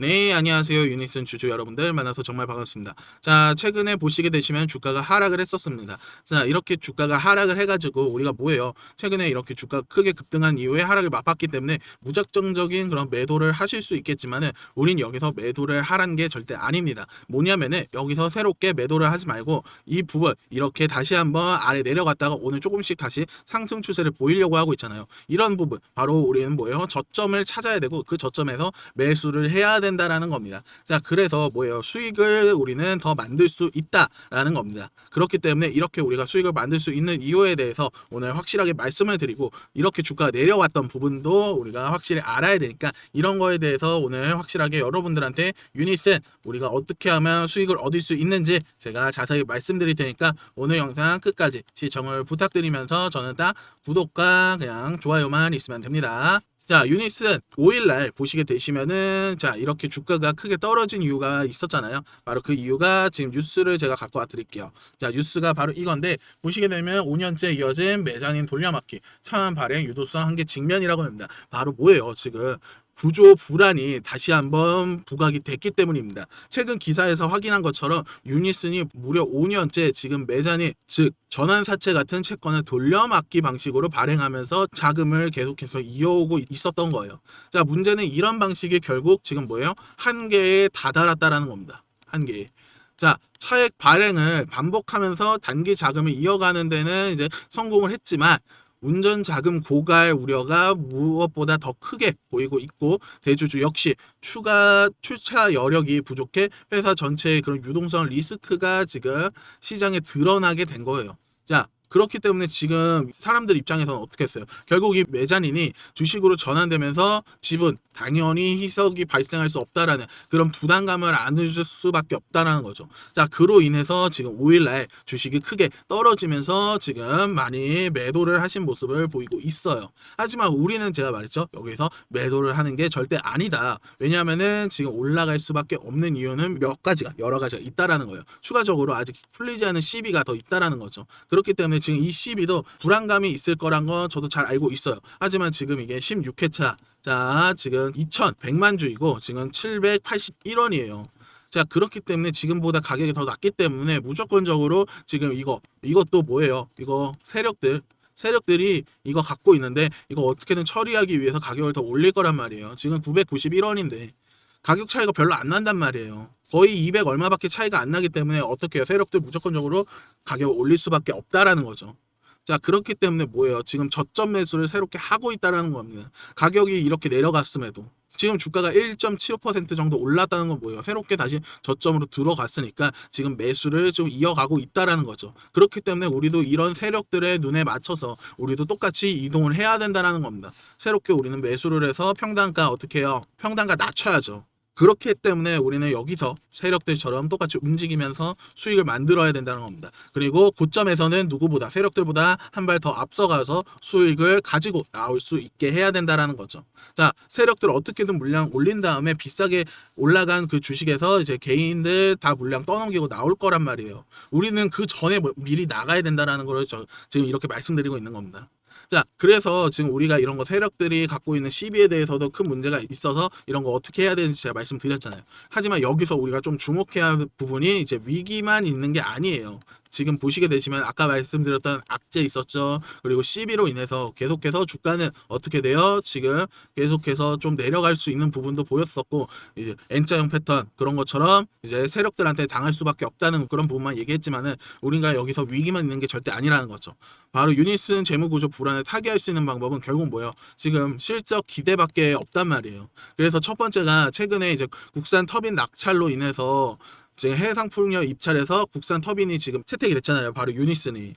네, 안녕하세요. 유니슨 주주 여러분들 만나서 정말 반갑습니다. 자, 최근에 보시게 되시면 주가가 하락을 했었습니다. 자, 이렇게 주가가 하락을 해가지고 우리가 뭐예요? 최근에 이렇게 주가 크게 급등한 이후에 하락을 맛봤기 때문에 무작정적인 그런 매도를 하실 수 있겠지만은 우린 여기서 매도를 하란 게 절대 아닙니다. 뭐냐면은 여기서 새롭게 매도를 하지 말고 이 부분 이렇게 다시 한번 아래 내려갔다가 오늘 조금씩 다시 상승 추세를 보이려고 하고 있잖아요. 이런 부분 바로 우리는 뭐예요? 저점을 찾아야 되고 그 저점에서 매수를 해야 된다라는 겁니다. 자, 그래서 뭐예요? 수익을 우리는 더 만들 수 있다라는 겁니다. 그렇기 때문에 이렇게 우리가 수익을 만들 수 있는 이유에 대해서 오늘 확실하게 말씀을 드리고 이렇게 주가가 내려왔던 부분도 우리가 확실히 알아야 되니까 이런 거에 대해서 오늘 확실하게 여러분들한테 유니센 우리가 어떻게 하면 수익을 얻을 수 있는지 제가 자세히 말씀드릴 테니까 오늘 영상 끝까지 시청을 부탁드리면서 저는 딱 구독과 그냥 좋아요만 있으면 됩니다. 자, 유니슨 5일날 보시게 되시면은 자, 이렇게 주가가 크게 떨어진 이유가 있었잖아요. 바로 그 이유가 지금 뉴스를 제가 갖고 와 드릴게요. 자, 뉴스가 바로 이건데 보시게 되면 5년째 이어진 매장인 돌려막기 차원 발행 유도성 한계 직면이라고 합니다. 바로 뭐예요, 지금? 구조 불안이 다시 한번 부각이 됐기 때문입니다. 최근 기사에서 확인한 것처럼 유니슨이 무려 5년째 지금 매잔이 즉 전환사채 같은 채권을 돌려막기 방식으로 발행하면서 자금을 계속해서 이어오고 있었던 거예요. 자 문제는 이런 방식이 결국 지금 뭐예요? 한계에 다다랐다라는 겁니다. 한계에. 자, 차액 발행을 반복하면서 단기 자금을 이어가는 데는 이제 성공을 했지만 운전 자금 고갈 우려가 무엇보다 더 크게 보이고 있고 대주주 역시 추가 출차 여력이 부족해 회사 전체의 그런 유동성 리스크가 지금 시장에 드러나게 된 거예요. 자, 그렇기 때문에 지금 사람들 입장에서는 어떻게 했어요? 결국 이 매자닌이 주식으로 전환되면서 지분 당연히 희석이 발생할 수 없다라는 그런 부담감을 안을 수밖에 없다라는 거죠. 자, 그로 인해서 지금 5일날 주식이 크게 떨어지면서 지금 많이 매도를 하신 모습을 보이고 있어요. 하지만 우리는 제가 말했죠. 여기서 매도를 하는 게 절대 아니다. 왜냐하면은 지금 올라갈 수밖에 없는 이유는 몇 가지가 여러 가지가 있다라는 거예요. 추가적으로 아직 풀리지 않은 시비가 더 있다라는 거죠. 그렇기 때문에 지금 이 시비도 불안감이 있을 거란 건 저도 잘 알고 있어요. 하지만 지금 이게 16회차 자, 지금 2,100만 주이고 지금 781원이에요. 자, 그렇기 때문에 지금보다 가격이 더 낮기 때문에 무조건적으로 지금 이거 이것도 뭐예요? 이거 세력들 세력들이 이거 갖고 있는데 이거 어떻게든 처리하기 위해서 가격을 더 올릴 거란 말이에요. 지금 991원인데 가격 차이가 별로 안 난단 말이에요. 거의 200 얼마밖에 차이가 안 나기 때문에 어떻게 해요? 세력들 무조건적으로 가격을 올릴 수밖에 없다라는 거죠. 자 그렇기 때문에 뭐예요? 지금 저점 매수를 새롭게 하고 있다라는 겁니다. 가격이 이렇게 내려갔음에도 지금 주가가 1.75% 정도 올랐다는 건 뭐예요? 새롭게 다시 저점으로 들어갔으니까 지금 매수를 좀 이어가고 있다라는 거죠. 그렇기 때문에 우리도 이런 세력들의 눈에 맞춰서 우리도 똑같이 이동을 해야 된다라는 겁니다. 새롭게 우리는 매수를 해서 평단가 어떻게 해요? 평단가 낮춰야죠. 그렇기 때문에 우리는 여기서 세력들처럼 똑같이 움직이면서 수익을 만들어야 된다는 겁니다. 그리고 고점에서는 누구보다 세력들보다 한 발 더 앞서가서 수익을 가지고 나올 수 있게 해야 된다라는 거죠. 자, 세력들 어떻게든 물량 올린 다음에 비싸게 올라간 그 주식에서 이제 개인들 다 물량 떠넘기고 나올 거란 말이에요. 우리는 그 전에 뭐 미리 나가야 된다라는 걸 저, 지금 이렇게 말씀드리고 있는 겁니다. 자, 그래서 지금 우리가 이런 거 세력들이 갖고 있는 시비에 대해서도 큰 문제가 있어서 이런 거 어떻게 해야 되는지 제가 말씀드렸잖아요. 하지만 여기서 우리가 좀 주목해야 할 부분이 이제 위기만 있는 게 아니에요. 지금 보시게 되시면 아까 말씀드렸던 악재 있었죠. 그리고 시비로 인해서 계속해서 주가는 어떻게 돼요? 지금 계속해서 좀 내려갈 수 있는 부분도 보였었고 이제 N자형 패턴 그런 것처럼 이제 세력들한테 당할 수밖에 없다는 그런 부분만 얘기했지만은 우리가 여기서 위기만 있는 게 절대 아니라는 거죠. 바로 유니슨 재무구조 불안을 타개할 수 있는 방법은 결국 뭐예요? 지금 실적 기대밖에 없단 말이에요. 그래서 첫 번째가 최근에 이제 국산 터빈 낙찰로 인해서 지금 해상 풍력 입찰에서 국산 터빈이 지금 채택이 됐잖아요. 바로 유니슨이.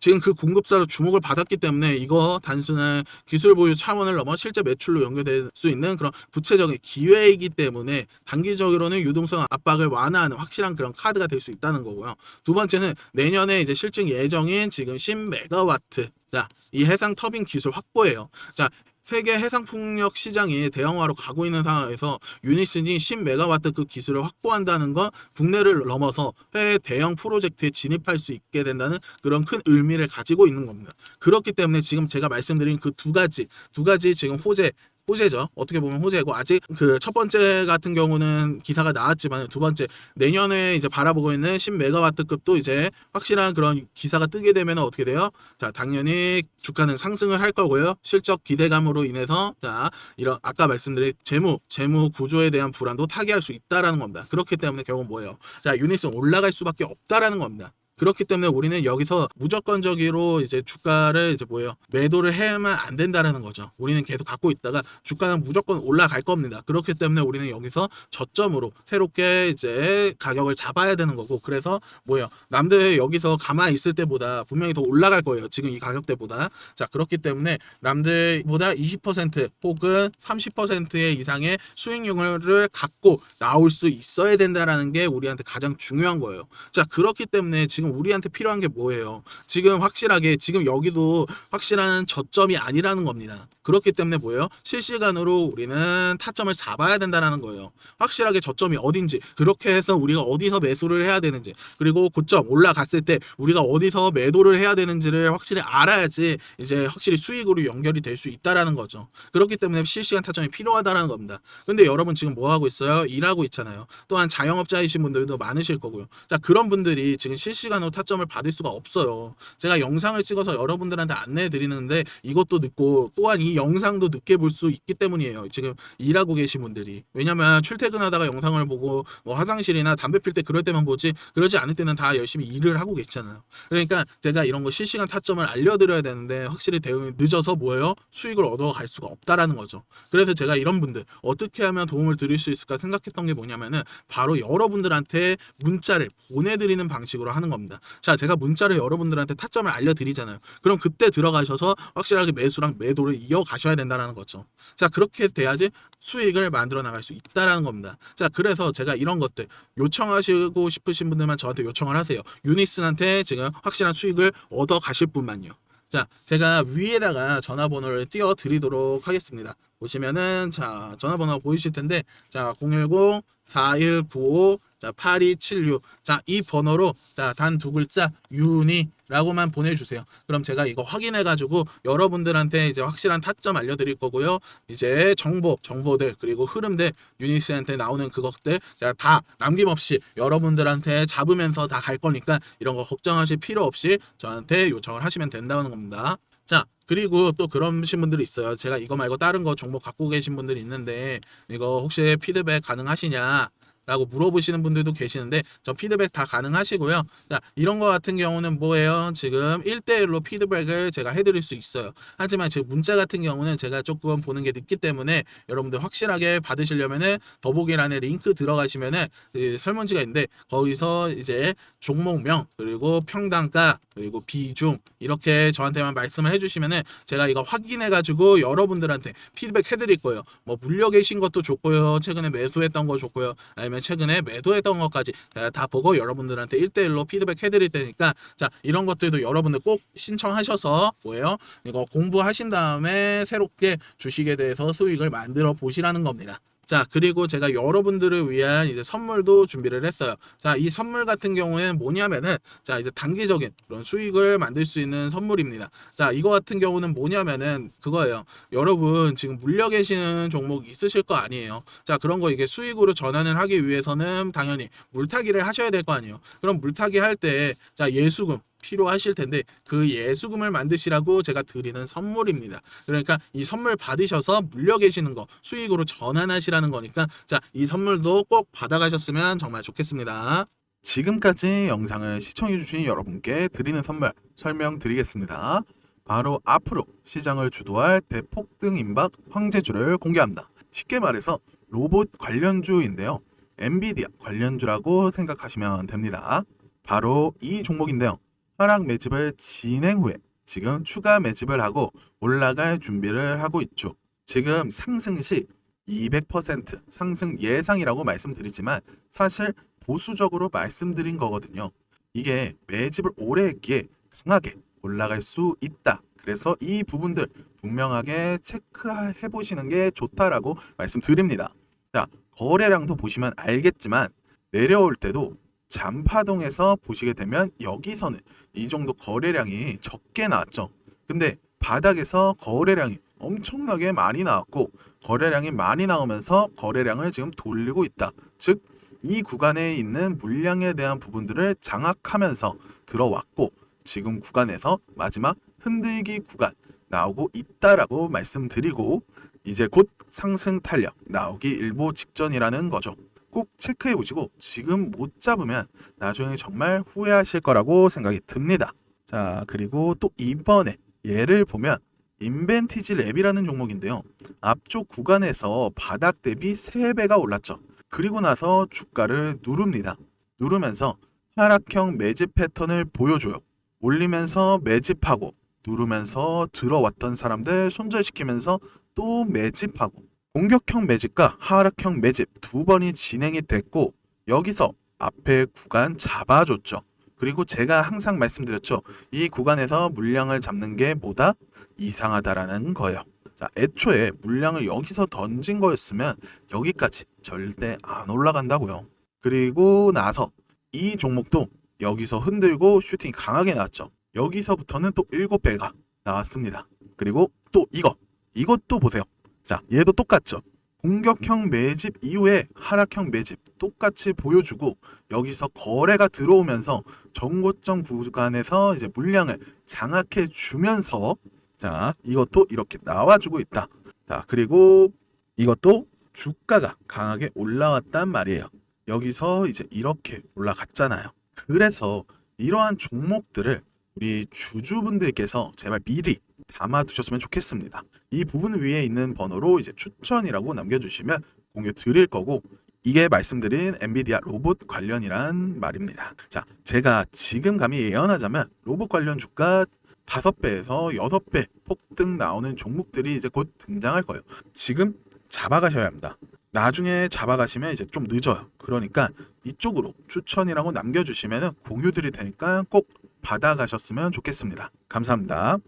지금 그 공급사로 주목을 받았기 때문에 이거 단순한 기술 보유 차원을 넘어 실제 매출로 연결될 수 있는 그런 구체적인 기회이기 때문에 단기적으로는 유동성 압박을 완화하는 확실한 그런 카드가 될 수 있다는 거고요. 두 번째는 내년에 이제 실증 예정인 지금 10메가와트 자, 이 해상 터빈 기술 확보예요. 자, 세계 해상풍력 시장이 대형화로 가고 있는 상황에서 유니슨이 10메가와트 그 기술을 확보한다는 건 국내를 넘어서 해외 대형 프로젝트에 진입할 수 있게 된다는 그런 큰 의미를 가지고 있는 겁니다. 그렇기 때문에 지금 제가 말씀드린 그 두 가지, 두 가지 지금 호재 호재죠. 어떻게 보면 호재고 아직 그 첫 번째 같은 경우는 기사가 나왔지만 두 번째 내년에 이제 바라보고 있는 10메가와트급도 이제 확실한 그런 기사가 뜨게 되면 어떻게 돼요? 자, 당연히 주가는 상승을 할 거고요. 실적 기대감으로 인해서 자, 이런 아까 말씀드린 재무, 재무 구조에 대한 불안도 타개할 수 있다라는 겁니다. 그렇기 때문에 결국 뭐예요? 자, 유닛은 올라갈 수밖에 없다라는 겁니다. 그렇기 때문에 우리는 여기서 무조건적으로 이제 주가를 이제 뭐예요 매도를 해야만 안 된다라는 거죠. 우리는 계속 갖고 있다가 주가는 무조건 올라갈 겁니다. 그렇기 때문에 우리는 여기서 저점으로 새롭게 이제 가격을 잡아야 되는 거고 그래서 뭐예요 남들 여기서 가만히 있을 때보다 분명히 더 올라갈 거예요. 지금 이 가격대보다 자 그렇기 때문에 남들보다 20% 혹은 30%의 이상의 수익률을 갖고 나올 수 있어야 된다라는 게 우리한테 가장 중요한 거예요. 자 그렇기 때문에 지금 우리한테 필요한 게 뭐예요? 지금 확실하게 지금 여기도 확실한 저점이 아니라는 겁니다. 그렇기 때문에 뭐예요? 실시간으로 우리는 타점을 잡아야 된다라는 거예요. 확실하게 저점이 어딘지 그렇게 해서 우리가 어디서 매수를 해야 되는지 그리고 고점 올라갔을 때 우리가 어디서 매도를 해야 되는지를 확실히 알아야지 이제 확실히 수익으로 연결이 될 수 있다라는 거죠. 그렇기 때문에 실시간 타점이 필요하다라는 겁니다. 근데 여러분 지금 뭐 하고 있어요? 일하고 있잖아요. 또한 자영업자이신 분들도 많으실 거고요. 자 그런 분들이 지금 실시간 으로 타점을 받을 수가 없어요. 제가 영상을 찍어서 여러분들한테 안내해 드리는데 이것도 늦고 또한 이 영상도 늦게 볼 수 있기 때문이에요. 지금 일하고 계신 분들이 왜냐면 출퇴근하다가 영상을 보고 뭐 화장실이나 담배 필 때 그럴 때만 보지 그러지 않을 때는 다 열심히 일을 하고 계시잖아요. 그러니까 제가 이런 거 실시간 타점을 알려드려야 되는데 확실히 대응이 늦어서 뭐예요? 수익을 얻어갈 수가 없다라는 거죠. 그래서 제가 이런 분들 어떻게 하면 도움을 드릴 수 있을까 생각했던 게 뭐냐면은 바로 여러분들한테 문자를 보내드리는 방식으로 하는 겁니다. 자, 제가 문자를 여러분들한테 타점을 알려드리잖아요. 그럼 그때 들어가셔서 확실하게 매수랑 매도를 이어가셔야 된다는 거죠. 자, 그렇게 돼야지 수익을 만들어 나갈 수 있다라는 겁니다. 자, 그래서 제가 이런 것들 요청하시고 싶으신 분들만 저한테 요청을 하세요. 유니슨한테 지금 확실한 수익을 얻어 가실 분만요. 자, 제가 위에다가 전화번호를 띄워 드리도록 하겠습니다. 보시면은 자, 전화번호 보이실 텐데 자, 010 4195 자, 8276. 자, 이 번호로 자, 단 두 글자 윤이라고만 보내 주세요. 그럼 제가 이거 확인해 가지고 여러분들한테 이제 확실한 타점 알려 드릴 거고요. 이제 정보, 정보들 그리고 흐름들 유니스한테 나오는 그것들 제가 다 남김없이 여러분들한테 잡으면서 다 갈 거니까 이런 거 걱정하실 필요 없이 저한테 요청을 하시면 된다는 겁니다. 자, 그리고 또 그러신 분들이 있어요. 제가 이거 말고 다른 거 정보 갖고 계신 분들이 있는데 이거 혹시 피드백 가능하시냐? 라고 물어보시는 분들도 계시는데 저 피드백 다 가능하시고요. 자, 이런 거 같은 경우는 뭐예요? 지금 1대1로 피드백을 제가 해드릴 수 있어요. 하지만 지금 문자 같은 경우는 제가 조금 보는 게 늦기 때문에 여러분들 확실하게 받으시려면은 더보기란에 링크 들어가시면은 그 설문지가 있는데 거기서 이제 종목명 그리고 평단가 그리고 비중 이렇게 저한테만 말씀을 해주시면은 제가 이거 확인해 가지고 여러분들한테 피드백 해드릴 거예요. 뭐 물려 계신 것도 좋고요. 최근에 매수했던 거 좋고요. 아니면 최근에 매도했던 것까지 다 보고 여러분들한테 1대1로 피드백 해드릴 테니까 자 이런 것들도 여러분들 꼭 신청하셔서 뭐예요? 이거 공부하신 다음에 새롭게 주식에 대해서 수익을 만들어 보시라는 겁니다. 자, 그리고 제가 여러분들을 위한 이제 선물도 준비를 했어요. 자, 이 선물 같은 경우에는 뭐냐면은, 자, 이제 단기적인 그런 수익을 만들 수 있는 선물입니다. 자, 이거 같은 경우는 뭐냐면은, 그거예요. 여러분, 지금 물려 계시는 종목 있으실 거 아니에요. 자, 그런 거 이게 수익으로 전환을 하기 위해서는 당연히 물타기를 하셔야 될 거 아니에요. 그럼 물타기 할 때, 자, 예수금, 필요하실 텐데 그 예수금을 만드시라고 제가 드리는 선물입니다. 그러니까 이 선물 받으셔서 물려 계시는 거 수익으로 전환하시라는 거니까 자, 이 선물도 꼭 받아가셨으면 정말 좋겠습니다. 지금까지 영상을 시청해주신 여러분께 드리는 선물 설명드리겠습니다. 바로 앞으로 시장을 주도할 대폭등 임박 황제주를 공개합니다. 쉽게 말해서 로봇 관련주인데요. 엔비디아 관련주라고 생각하시면 됩니다. 바로 이 종목인데요. 하락 매집을 진행 후에 지금 추가 매집을 하고 올라갈 준비를 하고 있죠. 지금 상승 시 200% 상승 예상이라고 말씀드리지만 사실 보수적으로 말씀드린 거거든요. 이게 매집을 오래 했기에 강하게 올라갈 수 있다. 그래서 이 부분들 분명하게 체크해 보시는 게 좋다라고 말씀드립니다. 자, 거래량도 보시면 알겠지만 내려올 때도 잔파동에서 보시게 되면 여기서는 이 정도 거래량이 적게 나왔죠. 근데 바닥에서 거래량이 엄청나게 많이 나왔고 거래량이 많이 나오면서 거래량을 지금 돌리고 있다. 즉 이 구간에 있는 물량에 대한 부분들을 장악하면서 들어왔고 지금 구간에서 마지막 흔들기 구간 나오고 있다라고 말씀드리고 이제 곧 상승 탄력 나오기 일보 직전이라는 거죠. 꼭 체크해 보시고 지금 못 잡으면 나중에 정말 후회하실 거라고 생각이 듭니다. 자, 그리고 또 이번에 얘를 보면 인벤티지 랩이라는 종목인데요. 앞쪽 구간에서 바닥 대비 3배가 올랐죠. 그리고 나서 주가를 누릅니다. 누르면서 하락형 매집 패턴을 보여줘요. 올리면서 매집하고 누르면서 들어왔던 사람들 손절시키면서 또 매집하고 공격형 매집과 하락형 매집 두 번이 진행이 됐고 여기서 앞에 구간 잡아줬죠. 그리고 제가 항상 말씀드렸죠. 이 구간에서 물량을 잡는 게 뭐다? 이상하다라는 거예요. 자, 애초에 물량을 여기서 던진 거였으면 여기까지 절대 안 올라간다고요. 그리고 나서 이 종목도 여기서 흔들고 슈팅이 강하게 나왔죠. 여기서부터는 또 7배가 나왔습니다. 그리고 또 이거, 이것도 보세요. 자, 얘도 똑같죠. 공격형 매집 이후에 하락형 매집 똑같이 보여주고 여기서 거래가 들어오면서 정고점 구간에서 이제 물량을 장악해 주면서 자 이것도 이렇게 나와주고 있다. 자 그리고 이것도 주가가 강하게 올라왔단 말이에요. 여기서 이제 이렇게 올라갔잖아요. 그래서 이러한 종목들을 우리 주주분들께서 제발 미리 담아두셨으면 좋겠습니다. 이 부분 위에 있는 번호로 이제 추천이라고 남겨주시면 공유 드릴 거고 이게 말씀드린 엔비디아 로봇 관련이란 말입니다. 자, 제가 지금 감히 예언하자면 로봇 관련 주가 5배에서 6배 폭등 나오는 종목들이 이제 곧 등장할 거예요. 지금 잡아가셔야 합니다. 나중에 잡아가시면 이제 좀 늦어요. 그러니까 이쪽으로 추천이라고 남겨주시면 공유 드릴 테니까 꼭 받아가셨으면 좋겠습니다. 감사합니다.